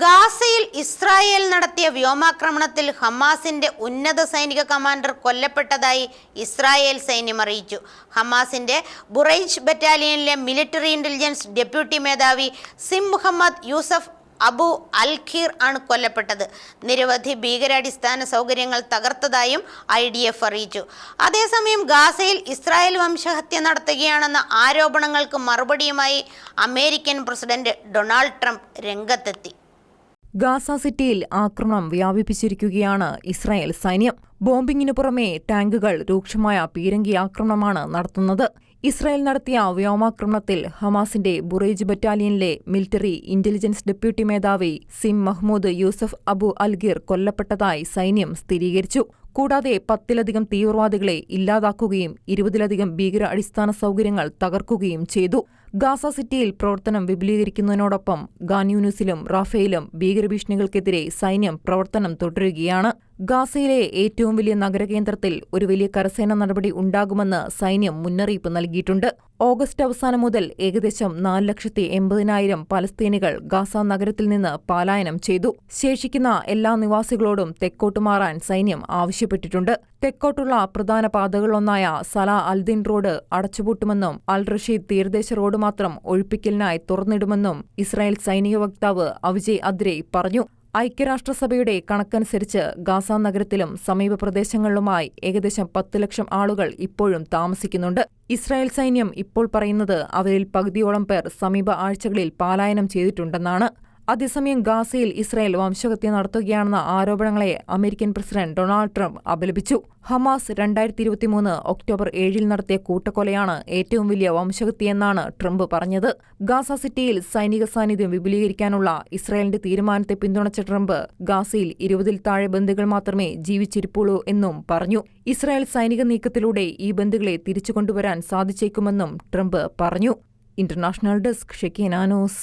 ഗാസയിൽ ഇസ്രായേൽ നടത്തിയ വ്യോമാക്രമണത്തിൽ ഹമാസിന്റെ ഉന്നത സൈനിക കമാൻഡർ കൊല്ലപ്പെട്ടതായി ഇസ്രായേൽ സൈന്യം അറിയിച്ചു. ഹമാസിന്റെ ബുറൈജ് ബറ്റാലിയനിലെ മിലിറ്ററി ഇന്റലിജൻസ് ഡെപ്യൂട്ടി മേധാവി SIM Muhammad Yusuf Abu Al Kheer ആണ് കൊല്ലപ്പെട്ടത്. നിരവധി ഭീകരാടിസ്ഥാന സൗകര്യങ്ങൾ തകർത്തതായും ഐ ഡി എഫ് അറിയിച്ചു. അതേസമയം ഗാസയിൽ ഇസ്രായേൽ വംശഹത്യ നടത്തുകയാണെന്ന ആരോപണങ്ങൾക്ക് മറുപടിയുമായി അമേരിക്കൻ പ്രസിഡന്റ് ഡൊണാൾഡ് ട്രംപ് രംഗത്തെത്തി. ഗാസ സിറ്റിയിൽ ആക്രമണം വ്യാപിപ്പിച്ചിരിക്കുകയാണ് ഇസ്രായേൽ സൈന്യം. ബോംബിങ്ങിനു പുറമെ ടാങ്കുകൾ രൂക്ഷമായ പീരങ്കി ആക്രമണമാണ് നടത്തുന്നത്. ഇസ്രായേൽ നടത്തിയ വ്യോമാക്രമണത്തിൽ ഹമാസിന്റെ ബുറേജ് ബറ്റാലിയനിലെ മിലിറ്ററി ഇന്റലിജൻസ് ഡെപ്യൂട്ടി മേധാവി സിം മഹ്മൂദ് യൂസഫ് അബു അൽഗീർ കൊല്ലപ്പെട്ടതായി സൈന്യം സ്ഥിരീകരിച്ചു. കൂടാതെ പത്തിലധികം തീവ്രവാദികളെ ഇല്ലാതാക്കുകയും ഇരുപതിലധികം ഭീകര അടിസ്ഥാന സൗകര്യങ്ങൾ തകർക്കുകയും ചെയ്തു. ഗാസ സിറ്റിയിൽ പ്രവർത്തനം വിപുലീകരിക്കുന്നതിനോടൊപ്പം ഗാൻയൂനിസിലും റാഫേലും ഭീകരഭീഷണികൾക്കെതിരെ സൈന്യം പ്രവർത്തനം തുടരുകയാണ്. ഗാസയിലെ ഏറ്റവും വലിയ നഗരകേന്ദ്രത്തിൽ ഒരു വലിയ കരസേന നടപടി ഉണ്ടാകുമെന്ന് സൈന്യം മുന്നറിയിപ്പ് നൽകിയിട്ടുണ്ട്. ഓഗസ്റ്റ് അവസാനം മുതൽ ഏകദേശം നാല് ലക്ഷത്തി എൺപതിനായിരം പലസ്തീനികൾ ഗാസ നഗരത്തിൽ നിന്ന് പലായനം ചെയ്തു. ശേഷിക്കുന്ന എല്ലാ നിവാസികളോടും തെക്കോട്ട് മാറാൻ സൈന്യം ആവശ്യപ്പെട്ടിട്ടുണ്ട്. തെക്കോട്ടുള്ള പ്രധാന പാതകളൊന്നായ സല അൽദീൻ റോഡ് അടച്ചുപൂട്ടുമെന്നും അൽ റഷീദ് തീരദേശ റോഡ് മാത്രം ഒഴിപ്പിക്കലിനായി തുറന്നിടുമെന്നും ഇസ്രായേൽ സൈനിക വക്താവ് അവിജയ് അദ്രെ പറഞ്ഞു. ഐക്യരാഷ്ട്രസഭയുടെ കണക്കനുസരിച്ച് ഗാസ നഗരത്തിലും സമീപ പ്രദേശങ്ങളിലുമായി ഏകദേശം പത്ത് ലക്ഷം ആളുകൾ ഇപ്പോഴും താമസിക്കുന്നുണ്ട്. ഇസ്രായേൽ സൈന്യം ഇപ്പോൾ പറയുന്നത് അവരിൽ പകുതിയോളം പേർ സമീപ ആഴ്ചകളിൽ പലായനം ചെയ്തിട്ടുണ്ടെന്നാണ്. അതേസമയം ഗാസയിൽ ഇസ്രായേൽ വംശഹത്യ നടത്തുകയാണെന്ന ആരോപണങ്ങളെ അമേരിക്കൻ പ്രസിഡന്റ് ഡൊണാൾഡ് ട്രംപ് അപലപിച്ചു. ഹമാസ് രണ്ടായിരത്തി ഇരുപത്തിമൂന്ന് ഒക്ടോബർ ഏഴിൽ നടത്തിയ കൂട്ടക്കൊലയാണ് ഏറ്റവും വലിയ വംശഹത്യയെന്നാണ് ട്രംപ് പറഞ്ഞത്. ഗാസ സിറ്റിയിൽ സൈനിക സാന്നിധ്യം വിപുലീകരിക്കാനുള്ള ഇസ്രായേലിന്റെ തീരുമാനത്തെ പിന്തുണച്ച ട്രംപ് ഗാസയിൽ ഇരുപതിൽ താഴെ ബന്ധുക്കൾ മാത്രമേ ജീവിച്ചിരിപ്പുള്ളൂ എന്നും പറഞ്ഞു. ഇസ്രായേൽ സൈനിക നീക്കത്തിലൂടെ ഈ ബന്ധുക്കളെ തിരിച്ചുകൊണ്ടുവരാൻ സാധിച്ചേക്കുമെന്നും ട്രംപ് പറഞ്ഞു. International desk ഷെക്കീനാനോസ്